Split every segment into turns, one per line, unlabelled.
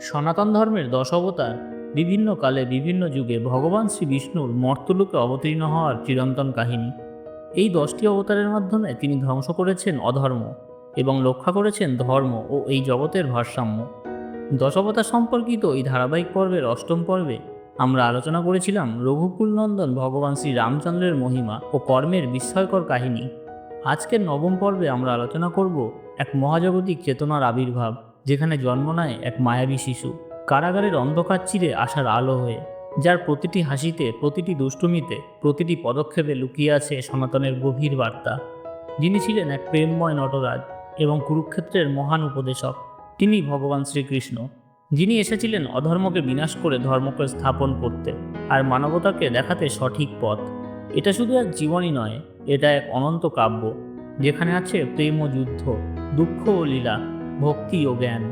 সনাতন ধর্মের দশ অবতার বিভিন্ন কালে বিভিন্ন যুগে ভগবান শ্রী বিষ্ণুর মর্তলোকে অবতীর্ণ হওয়ার চিরন্তন কাহিনী। এই দশটি অবতারের মাধ্যমে তিনি ধ্বংস করেছেন অধর্ম এবং রক্ষা করেছেন ধর্ম ও এই জগতের ভারসাম্য। দশবতার সম্পর্কিত এই ধারাবাহিক পর্বের অষ্টম পর্বে আমরা আলোচনা করেছিলাম রঘুকুল নন্দন ভগবান শ্রী রামচন্দ্রের মহিমা ও কর্মের বিস্ময়কর কাহিনী। আজকের নবম পর্বে আমরা আলোচনা করব এক মহাজাগতিক চেতনার আবির্ভাব। যেখানে জন্ম নেয় এক মায়াবী শিশু। কারাগারের অন্ধকার চিরে আসার আলো হয়ে, যার প্রতিটি হাসিতে, প্রতিটি দুষ্টুমিতে, প্রতিটি পদক্ষেপে লুকিয়ে আছে সনাতনের গভীর বার্তা। যিনি ছিলেন এক প্রেমময় নটরাজ এবং কুরুক্ষেত্রের মহান উপদেশক। তিনি ভগবান শ্রীকৃষ্ণ, যিনি এসেছিলেন অধর্মকে বিনাশ করে ধর্মকে স্থাপন করতে আর মানবতাকে দেখাতে সঠিক পথ। এটা শুধু এক জীবনই নয়, এটা এক অনন্ত কাব্য, যেখানে আছে প্রেম ও যুদ্ধ, দুঃখ ও লীলা। ভক্তি ও জ্ঞান।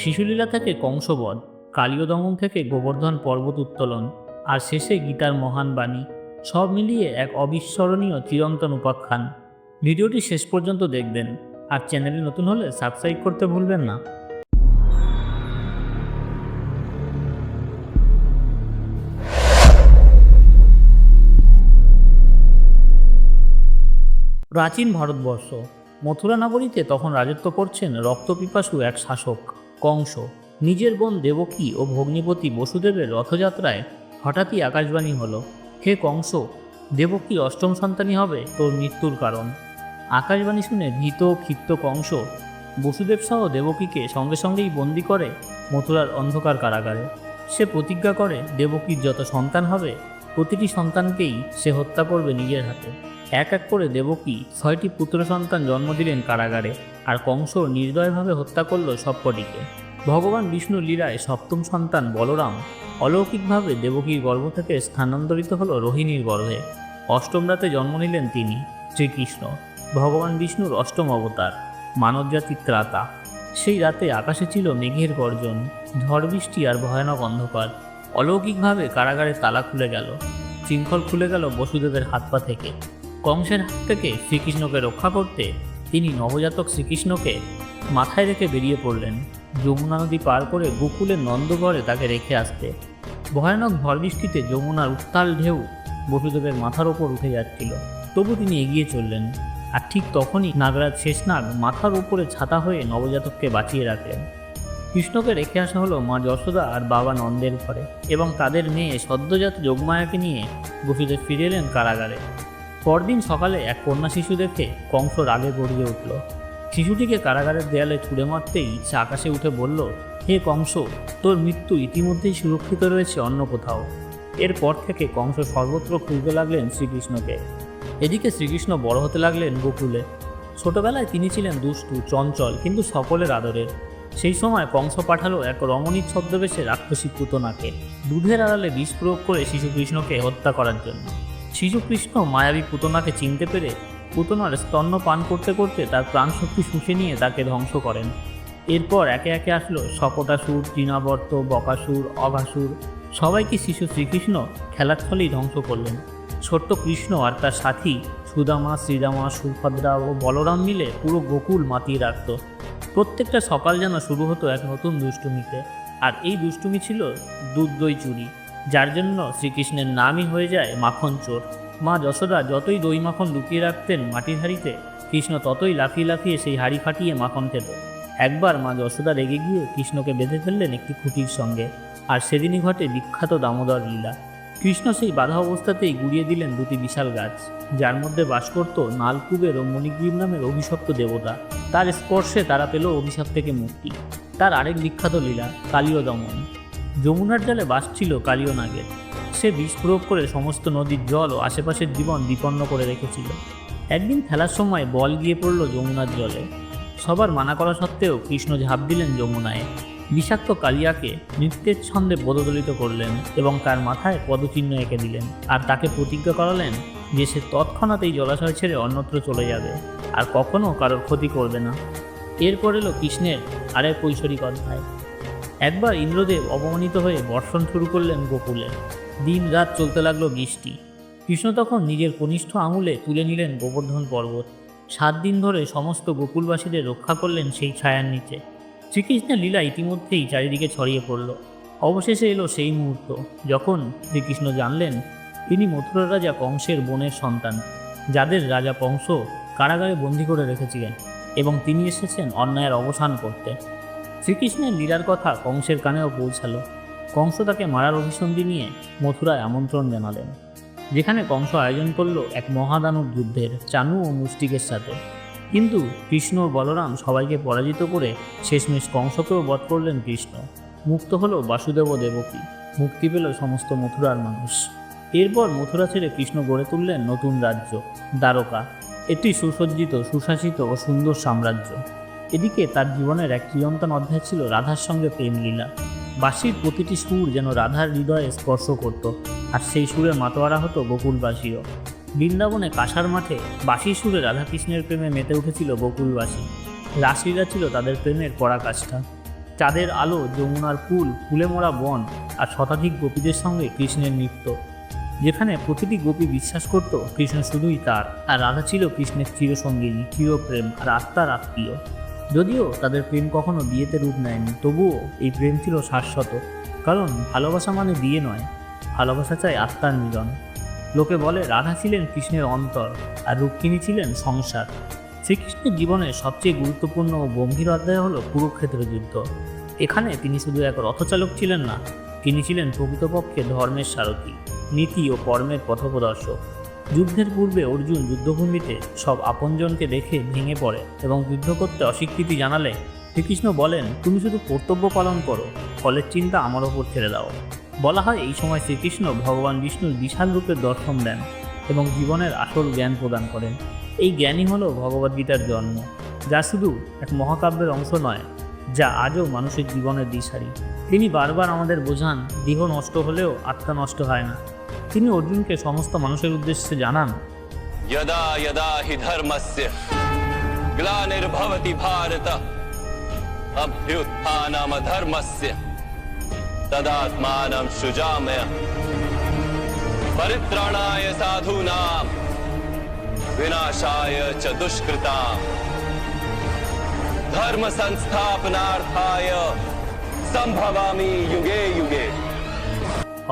শিশুলীলা থেকে কংসবধ কালীয় দমন থেকে গোবর্ধন পর্বত উত্তোলন, আর শেষে গীতার মহান বাণী, সব মিলিয়ে এক অবিস্মরণীয় চিরন্তন উপাখ্যান। ভিডিওটি শেষ পর্যন্ত দেখবেন, আর চ্যানেলে নতুন হলে সাবস্ক্রাইব করতে ভুলবেন না। প্রাচীন ভারতবর্ষ মথুরা নগরীতে তখন রাজত্ব করছেন রক্তপিপাসু এক শাসক, কংস। নিজের বোন দেবকী ও ভগ্নিপতি বসুদেবের রথযাত্রায় হঠাৎই আকাশবাণী হলো, হে কংস, দেবকী অষ্টম সন্তানই হবে, তোর মৃত্যুর কারণ। আকাশবাণী শুনে ভীত ক্ষিপ্ত কংস বসুদেব সহ দেবকীকে সঙ্গে সঙ্গেই বন্দি করে মথুরার অন্ধকার কারাগারে। সে প্রতিজ্ঞা করে, দেবকীর যত সন্তান হবে, প্রতিটি সন্তানকেই সে হত্যা করবে নিজের হাতে। এক এক করে দেবকী ছয়টি পুত্র সন্তান জন্ম দিলেন কারাগারে, আর কংস নির্দয়ভাবে হত্যা করল সবকটিকে। ভগবান বিষ্ণু লীলায় সপ্তম সন্তান বলরাম অলৌকিকভাবে দেবকীর গর্ভ থেকে স্থানান্তরিত হল রোহিণীর গর্ভে। অষ্টম রাতে জন্ম নিলেন তিনি, শ্রীকৃষ্ণ। ভগবান বিষ্ণুর অষ্টম অবতার, মানবজাতির ত্রাতা। সেই রাতে আকাশে ছিল মেঘের গর্জন ঝড় বৃষ্টি আর ভয়ানক অন্ধকার। অলৌকিকভাবে কারাগারে তালা খুলে গেল। শৃঙ্খল খুলে গেল বসুদেবের হাত পা থেকে। কংসের হাত থেকে শ্রীকৃষ্ণকে রক্ষা করতে তিনি নবজাতক শ্রীকৃষ্ণকে মাথায় রেখে বেরিয়ে পড়লেন। যমুনা নদী পার করে গোকুলের নন্দগড়ে তাকে রেখে আসতে। ভয়ানক ঝড় বৃষ্টিতে যমুনার উত্তাল ঢেউ বসুদেবের মাথার ওপর উঠে যাচ্ছিল। তবু তিনি এগিয়ে চললেন আর ঠিক তখনই নাগরাজ শেষনাগ মাথার উপরে ছাতা হয়ে নবজাতককে বাঁচিয়ে রাখলেন। কৃষ্ণকে রেখে আসা হলো মা যশোদা আর বাবা নন্দের ঘরে এবং তাদের মেয়ে সদ্যজাত যোগমায়াকে নিয়ে বসুদেব ফিরে এলেন কারাগারে। পরদিন সকালে এক কন্যা শিশু দেখে কংস রাগে গড়িয়ে উঠল। শিশুটিকে কারাগারের দেয়ালে ছুঁড়ে মারতেই সে আকাশে উঠে বলল, হে কংস, তোর মৃত্যু ইতিমধ্যেই সুরক্ষিত রয়েছে অন্য কোথাও। এরপর থেকে কংস সর্বত্র খুঁজতে লাগলেন শ্রীকৃষ্ণকে। এদিকে শ্রীকৃষ্ণ বড় হতে লাগলেন গোকুলে। ছোটবেলায় তিনি ছিলেন দুষ্টু, চঞ্চল, কিন্তু সকলের আদরের। সেই সময় কংস পাঠালো এক রমণীর ছদ্মবেশে রাক্ষসী পুতনাকে। দুধের আড়ালে বিষ প্রয়োগ করে শিশু কৃষ্ণকে হত্যা করার জন্য। শিশু কৃষ্ণ মায়াবী পুতনাকে চিনতে পেরে পুতনার স্তন্য পান করতে করতে তার প্রাণশক্তি শুষে নিয়ে তাকে ধ্বংস করেন। এরপর একে একে আসলো শকটাসুর তৃণাবর্ত বকাসুর অঘাসুর সবাইকে শিশু শ্রীকৃষ্ণ খেলার ছলেই ধ্বংস করলেন। ছোট্ট কৃষ্ণ আর তার সাথী সুদামা, শ্রীদামা, সুভদ্রা ও বলরাম মিলে পুরো গোকুল মাতিয়ে রাখত। প্রত্যেকটা সকাল যেন শুরু হতো এক নতুন দুষ্টুমিতে। আর এই দুষ্টুমি ছিল দুধ দই চুরি। যার জন্য শ্রীকৃষ্ণের নামই হয়ে যায় মাখন চোর। মা যশোদা যতই দই মাখন লুকিয়ে রাখতেন মাটির হাঁড়িতে, কৃষ্ণ ততই লাফিয়ে লাফিয়ে সেই হাঁড়ি ফাটিয়ে মাখন খেত। একবার মা যশোদা রেগে গিয়ে কৃষ্ণকে বেঁধে ফেললেন একটি খুঁটির সঙ্গে। আর সেদিনই ঘটে বিখ্যাত দামোদর লীলা। কৃষ্ণ সেই বাধা অবস্থাতেই গুড়িয়ে দিলেন দুটি বিশাল গাছ, যার মধ্যে বাস করত নালকুবের ও মণিগ্রীব নামের অভিশপ্ত দেবতা। তার স্পর্শে তারা পেল অভিশাপ থেকে মুক্তি। তার আরেক বিখ্যাত লীলা, কালীয় দমন। যমুনার জলে বাস ছিল কালীয় নাগের সে বিষ প্রয়োগ করে সমস্ত নদীর জল ও আশেপাশের জীবন বিপন্ন করে রেখেছিল। একদিন খেলার সময় বল গিয়ে পড়ল যমুনার জলে। সবার মানা করা সত্ত্বেও কৃষ্ণ ঝাঁপ দিলেন যমুনায়। বিষাক্ত কালিয়াকে নৃত্যের ছন্দে বদদলিত করলেন এবং তার মাথায় পদচিহ্ন এঁকে দিলেন। আর তাকে প্রতিজ্ঞা করালেন যে সে তৎক্ষণাৎ এই জলাশয় ছেড়ে অন্যত্র চলে যাবে আর কখনও কারোর ক্ষতি করবে না। এরপর এলো কৃষ্ণের আরেক কৈশোরিক অধ্যায়। একবার ইন্দ্রদেব অপমানিত হয়ে বর্ষণ শুরু করলেন গোকুলে। দিন রাত চলতে লাগল বৃষ্টি। কৃষ্ণ তখন নিজের কনিষ্ঠ আঙুলে তুলে নিলেন গোবর্ধন পর্বত। সাত দিন ধরে সমস্ত গোকুলবাসীদের রক্ষা করলেন সেই ছায়ার নিচে। শ্রীকৃষ্ণের লীলা ইতিমধ্যেই চারিদিকে ছড়িয়ে পড়ল। অবশেষে এলো সেই মুহূর্ত, যখন শ্রীকৃষ্ণ জানলেন, তিনি মথুরার রাজা কংসের বোনের সন্তান, যাদের রাজা কংস কারাগারে বন্দি করে রেখেছিলেন, এবং তিনি এসেছেন অন্যায়ের অবসান করতে। শ্রীকৃষ্ণের লীলার কথা কংসের কানেও পৌঁছালো। কংস তাকে মারার অভিসন্ধি নিয়ে মথুরায় আমন্ত্রণ জানালেন, যেখানে কংস আয়োজন করল এক মহাদানব যুদ্ধের চানু ও মুষ্টিকের সাথে। কিন্তু কৃষ্ণ ও বলরাম সবাইকে পরাজিত করে শেষমেশ কংসকেও বধ করলেন কৃষ্ণ। মুক্ত হল বাসুদেব দেবকী, মুক্তি পেল সমস্ত মথুরার মানুষ। এরপর মথুরা ছেড়ে কৃষ্ণ গড়ে তুললেন নতুন রাজ্য, দ্বারকা এটি সুসজ্জিত, সুশাসিত ও সুন্দর সাম্রাজ্য। এদিকে তার জীবনের এক চিরন্তন অধ্যায় ছিল রাধার সঙ্গে প্রেম লীলা। বাঁশির প্রতিটি সুর যেন রাধার হৃদয়ে স্পর্শ করত, আর সেই সুরে মাতোয়ারা হতো বকুলবাসীও। বৃন্দাবনে কাঁসার মাঠে বাঁশির সুরে রাধাকৃষ্ণের প্রেমে মেতে উঠেছিল বকুলবাসী। রাসলীলা ছিল তাদের প্রেমের পরাকাষ্ঠা। চাঁদের আলো, যমুনার ফুল, ফুলে মোড়া বন, আর শতাধিক গোপীদের সঙ্গে কৃষ্ণের নৃত্য। যেখানে প্রতিটি গোপী বিশ্বাস করত, কৃষ্ণ শুধুই তার, আর রাধা ছিল কৃষ্ণের চিরসঙ্গিনী, চিরপ্রেম, আর আত্মার আত্মীয়। যদিও তাদের প্রেম কখনো বিয়েতে রূপ নেয়নি, তবুও এই প্রেম ছিল শাশ্বত। কারণ ভালোবাসা মানে বিয়ে নয়, ভালোবাসা চাই আত্মার মিলন। লোকে বলে, রাধা ছিলেন কৃষ্ণের অন্তর আর রুক্মিণী ছিলেন সংসার। শ্রীকৃষ্ণের জীবনের সবচেয়ে গুরুত্বপূর্ণ ও গম্ভীর অধ্যায় হল কুরুক্ষেত্র যুদ্ধ। এখানে তিনি শুধু এক রথচালক ছিলেন না, তিনি ছিলেন প্রকৃতপক্ষে ধর্মের সারথী, নীতি ও কর্মের পথপ্রদর্শক। যুদ্ধের পূর্বে অর্জুন যুদ্ধভূমিতে সব আপনজনকে দেখে ভেঙে পড়ে এবং যুদ্ধ করতে অস্বীকৃতি জানালে শ্রীকৃষ্ণ বলেন, তুমি শুধু কর্তব্য পালন করো, ফলের চিন্তা আমার ওপর ছেড়ে দাও। বলা হয়, এই সময় শ্রীকৃষ্ণ ভগবান বিষ্ণুর বিশাল রূপে দর্শন দেন এবং জীবনের আসল জ্ঞান প্রদান করেন। এই জ্ঞানই হলো ভগবদ্গীতার জন্ম, যা শুধু এক মহাকাব্যের অংশ নয়, যা আজও মানুষের জীবনের দিশারি। তিনি বারবার আমাদের বোঝান, দেহ নষ্ট হলেও আত্মা নষ্ট হয় না। তিনি অর্জুনকে সমস্ত মানুষের উদ্দেশ্যে জানান
यदा यदा हि धर्मस्य ग्लानिर्भवति भारत अभ्युत्थानमधर्मस्य तदात्मानं सृजामय परित्राणाय साधूनां विनाशाय च दुष्कृताम् धर्म संस्थापनार्थाय संभवामि युगे युगे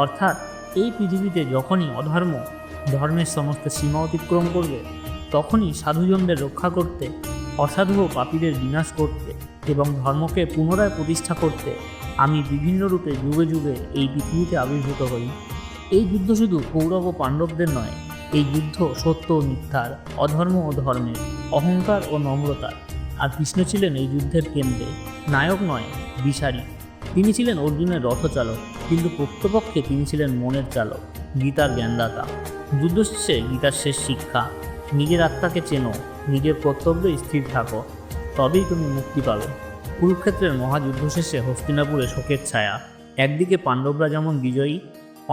অর্থাৎ এই পৃথিবীতে যখনই অধর্ম, ধর্মের সমস্ত সীমা অতিক্রম করবে, তখনই সাধুজনদের রক্ষা করতে, অসাধু ও পাপীদের বিনাশ করতে এবং ধর্মকে পুনরায় প্রতিষ্ঠা করতে আমি বিভিন্ন রূপে যুগে যুগে এই পৃথিবীতে আবির্ভূত হই। এই যুদ্ধ শুধু কৌরব ও পাণ্ডবদের নয়, এই যুদ্ধ সত্য ও মিথ্যার, অধর্ম ও ধর্মের, অহংকার ও নম্রতার। আর কৃষ্ণ ছিলেন এই যুদ্ধের কেন্দ্রে, নায়ক নয় বিশারী তিনি ছিলেন অর্জুনের রথচালক, কিন্তু প্রকৃতপক্ষে তিনি ছিলেন মনের চালক, গীতার জ্ঞানদাতা। যুদ্ধ শেষে গীতার শেষ শিক্ষা, নিজের আত্মাকে চেনো, নিজের কর্তব্যে স্থির থাকো, তবেই তুমি মুক্তি পাবে। কুরুক্ষেত্রের মহাযুদ্ধ শেষে হস্তিনাপুরে শোকের ছায়া, একদিকে পাণ্ডবরা যেমন বিজয়ী,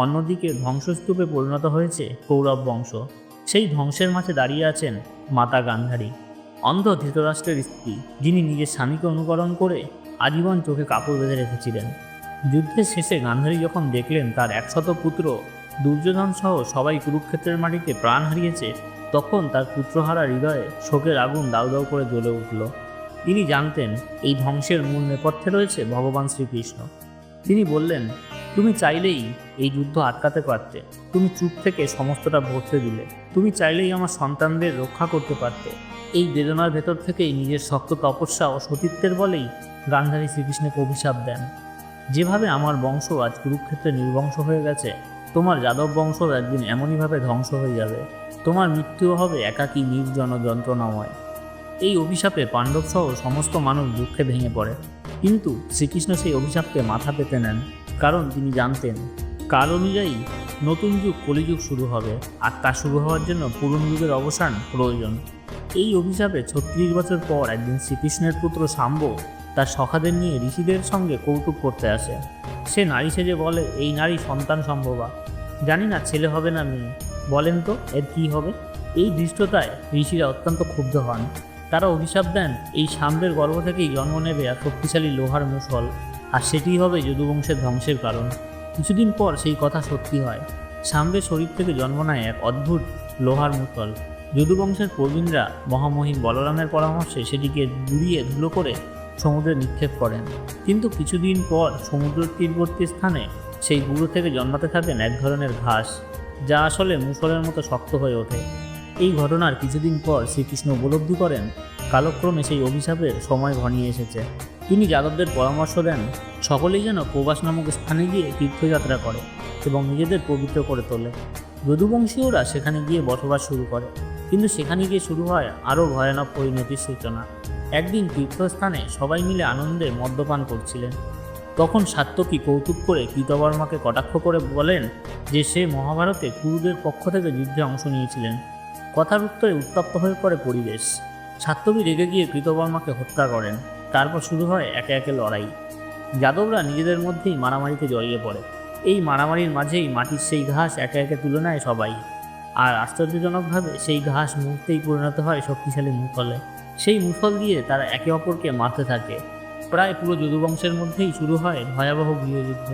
অন্যদিকে ধ্বংসস্তূপে পরিণত হয়েছে কৌরব বংশ। সেই ধ্বংসের মাঝে দাঁড়িয়ে আছেন মাতা গান্ধারী। অন্ধ ধৃতরাষ্ট্রের স্ত্রী, যিনি নিজের স্বামীকে অনুকরণ করে আজীবন চোখে কাপড় বেঁধে রেখেছিলেন। যুদ্ধের শেষে গান্ধারী যখন দেখলেন তার একশত পুত্র দুর্যোধন সহ সবাই কুরুক্ষেত্রের মাটিতে প্রাণ হারিয়েছে, তখন তার পুত্রহারা হৃদয়ে শোকের আগুন দাউ দাউ করে জ্বলে উঠল। তিনি জানতেন এই ধ্বংসের মূল নেপথ্যে রয়েছে ভগবান শ্রীকৃষ্ণ। তিনি বললেন তুমি চাইলেই এই যুদ্ধ আটকাতে পারতে। তুমি চুপ থেকে সমস্তটা ভরতে দিলে। তুমি চাইলেই আমার সন্তানদের রক্ষা করতে পারতে। এই বেদনার ভেতর থেকেই নিজের শক্ত তপস্যা ও সতীত্বের বলেই গান্ধারী শ্রীকৃষ্ণকে অভিশাপ দেন। যেভাবে আমার বংশ আজ কুরুক্ষেত্রে নির্বংশ হয়ে গেছে, তোমার যাদব বংশ একদিন এমনইভাবে ধ্বংস হয়ে যাবে। তোমার মৃত্যুও হবে একাকী নির্জন যন্ত্রণাময়। এই অভিশাপে পাণ্ডবসহ সমস্ত মানুষ দুঃখে ভেঙে পড়ে। কিন্তু শ্রীকৃষ্ণ সেই অভিশাপকে মাথা পেতে নেন। কারণ তিনি জানতেন, কাল অনুযায়ী নতুন যুগ, কলিযুগ শুরু হবে আর তা শুরু হওয়ার জন্য পুরনো যুগের অবসান প্রয়োজন। এই অভিশাপে ছত্রিশ বছর পর একদিন শ্রীকৃষ্ণের পুত্র শাম্ব তার সখাদের নিয়ে ঋষিদের সঙ্গে কৌতুক করতে আসে। সে নারী সেজে বলে, এই নারী সন্তান সম্ভবা। জানি না ছেলে হবে না মেয়ে। বলেন তো, এর কী হবে? এই দৃষ্টতায় ঋষিরা অত্যন্ত ক্ষুব্ধ হন। তারা অভিশাপ দেন, এই সাম্বের গর্ভ থেকেই জন্ম নেবে আর শক্তিশালী লোহার মুসল আর সেটিই হবে যদুবংশের ধ্বংসের কারণ। কিছুদিন পর সেই কথা সত্যি হয়। সাম্বের শরীর থেকে জন্ম নেয় এক অদ্ভুত লোহার মুসল যদুবংশের প্রবীণরা মহামহিম বলরামের পরামর্শে সেটিকে গুড়িয়ে ধুলো করে সমুদ্রে নিক্ষেপ করেন। কিন্তু কিছুদিন পর সমুদ্র তীরবর্তী স্থানে সেই গুঁড়ো থেকে জন্মাতে থাকেন এক ধরনের ঘাস, যা আসলে মুসলের মতো শক্ত হয়ে ওঠে। এই ঘটনার কিছুদিন পর শ্রীকৃষ্ণ উপলব্ধি করেন, কালক্রমে সেই অভিশাপের সময় ঘনিয়ে এসেছে। তিনি যাদবদের পরামর্শ দেন, সকলেই যেন প্রবাস নামক স্থানে গিয়ে তীর্থযাত্রা করে এবং নিজেদের পবিত্র করে তোলে। যদুবংশীয়রা সেখানে গিয়ে বসবাস শুরু করে, কিন্তু সেখানে গিয়ে শুরু হয় আরও ভয়ানক পরিণতির সূচনা। একদিন তীর্থস্থানে সবাই মিলে আনন্দে মদ্যপান করছিলেন। তখন সাত্যকী কৌতুক করে কৃতবর্মাকে কটাক্ষ করে বলেন যে সে মহাভারতে কুরুদের পক্ষ থেকে যুদ্ধে অংশ নিয়েছিলেন। কথার উত্তরে উত্তপ্ত হয়ে পড়ে পরিবেশ। সাত্যকী রেগে গিয়ে কৃতবর্মাকে হত্যা করেন। তারপর শুরু হয় একে একে লড়াই। যাদবরা নিজেদের মধ্যেই মারামারিতে জড়িয়ে পড়ে। এই মারামারির মাঝেই মাটির সেই ঘাস একে একে তুলে নেয় সবাই। আর আশ্চর্যজনকভাবে সেই ঘাস মুহূর্তেই পরিণত হয় শক্তিশালী মুফলে সেই মুফল দিয়ে তারা একে অপরকে মারতে থাকে। প্রায় পুরো যদুবংশের মধ্যেই শুরু হয় ভয়াবহ গৃহযুদ্ধ।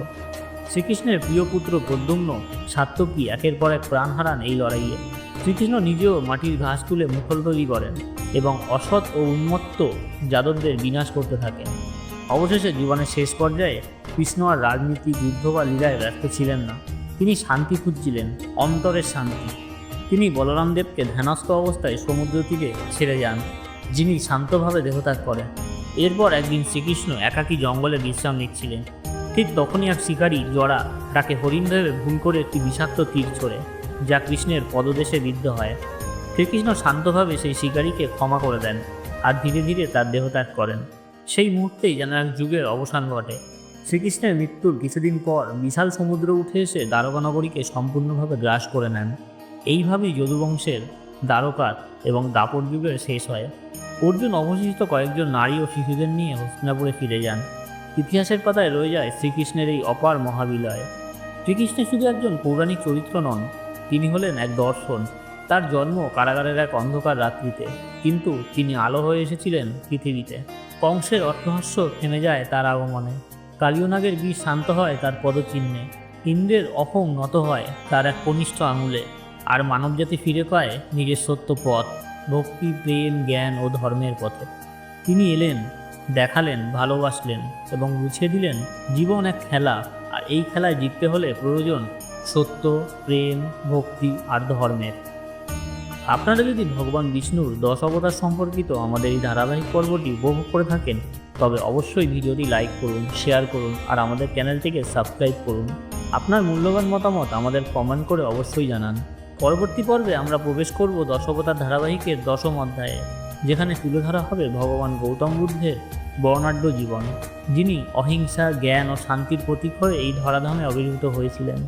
শ্রীকৃষ্ণের প্রিয় পুত্র প্রদ্যুম্ন সাত্যকী একের পর এক প্রাণ হারান এই লড়াইয়ে। শ্রীকৃষ্ণ নিজেও মাটির ঘাস তুলে মুখল তৈরি করেন এবং অসৎ ও উন্মত্ত যাদবদের বিনাশ করতে থাকেন। অবশেষে জীবনের শেষ পর্যায়ে কৃষ্ণ আর রাজনীতি যুদ্ধ বা লীলায় ব্যস্ত ছিলেন না। তিনি শান্তি খুঁজছিলেন, অন্তরের শান্তি। তিনি বলরাম দেবকে ধ্যানস্থ অবস্থায় সমুদ্র তীরে ছেড়ে যান, যিনি শান্তভাবে দেহত্যাগ করেন। এরপর একদিন শ্রীকৃষ্ণ একাকী জঙ্গলে বিশ্রাম নিচ্ছিলেন। ঠিক তখনই এক শিকারী জড়া তাকে হরিণ ভেবে ভুল করে একটি বিষাক্ত তীর ছোড়ে। যা কৃষ্ণের পদদেশে বিদ্ধ হয়। শ্রীকৃষ্ণ শান্তভাবে সেই শিকারীকে ক্ষমা করে দেন আর ধীরে ধীরে তার দেহত্যাগ করেন। সেই মুহূর্তেই যেন এক যুগের অবসান ঘটে। শ্রীকৃষ্ণের মৃত্যুর কিছুদিন পর বিশাল সমুদ্র উঠে এসে দ্বারকানগরীকে সম্পূর্ণভাবে গ্রাস করে নেন। এইভাবেই যদুবংশের দ্বারকার এবং দাপর যুগের শেষ হয়। অর্জুন অবশিষ্ট কয়েকজন নারী ও শিশুদের নিয়ে হস্তিনাপুরে ফিরে যান। ইতিহাসের পাতায় রয়ে যায় শ্রীকৃষ্ণের এই অপার মহাবিলয়। শ্রীকৃষ্ণ শুধু একজন পৌরাণিক চরিত্র নন তিনি হলেন এক দর্শন। তার জন্ম কারাগারের এক অন্ধকার রাত্রিতে। কিন্তু তিনি আলো হয়ে এসেছিলেন পৃথিবীতে। কংসের অর্থহাস্য থেমে যায় তার আগমনে। কালিয়নাগের বিষ শান্ত হয় তার পদচিহ্নে। ইন্দ্রের অহং নত হয় তার এক কনিষ্ঠ আঙুলে। আর মানবজাতি ফিরে পায় নিজের সত্য পথ, ভক্তি, প্রেম, জ্ঞান ও ধর্মের পথে। তিনি এলেন, দেখালেন, ভালোবাসলেন এবং বুঝিয়ে দিলেন, জীবন এক খেলা। আর এই খেলায় জিততে হলে প্রয়োজন সত্য, প্রেম, ভক্তি আর ধর্মের। আপনারা যদি ভগবান বিষ্ণুর দশ অবতার সম্পর্কিত আমাদের এই ধারাবাহিক পর্বটি উপভোগ করে থাকেন, তবে অবশ্যই ভিডিওটি লাইক করুন, শেয়ার করুন আর আমাদের চ্যানেলটিকে সাবস্ক্রাইব করুন। আপনার মূল্যবান মতামত আমাদের কমেন্ট করে অবশ্যই জানান। পরবর্তী পর্বে আমরা প্রবেশ করব দশবতার ধারাবাহিকের দশম অধ্যায়ে, যেখানে তুলে ধরা হবে ভগবান গৌতম বুদ্ধের বর্ণাঢ্য জীবন, যিনি অহিংসা, জ্ঞান ও শান্তির প্রতীক হয়ে এই ধরাধামে আবির্ভূত হয়েছিলেন।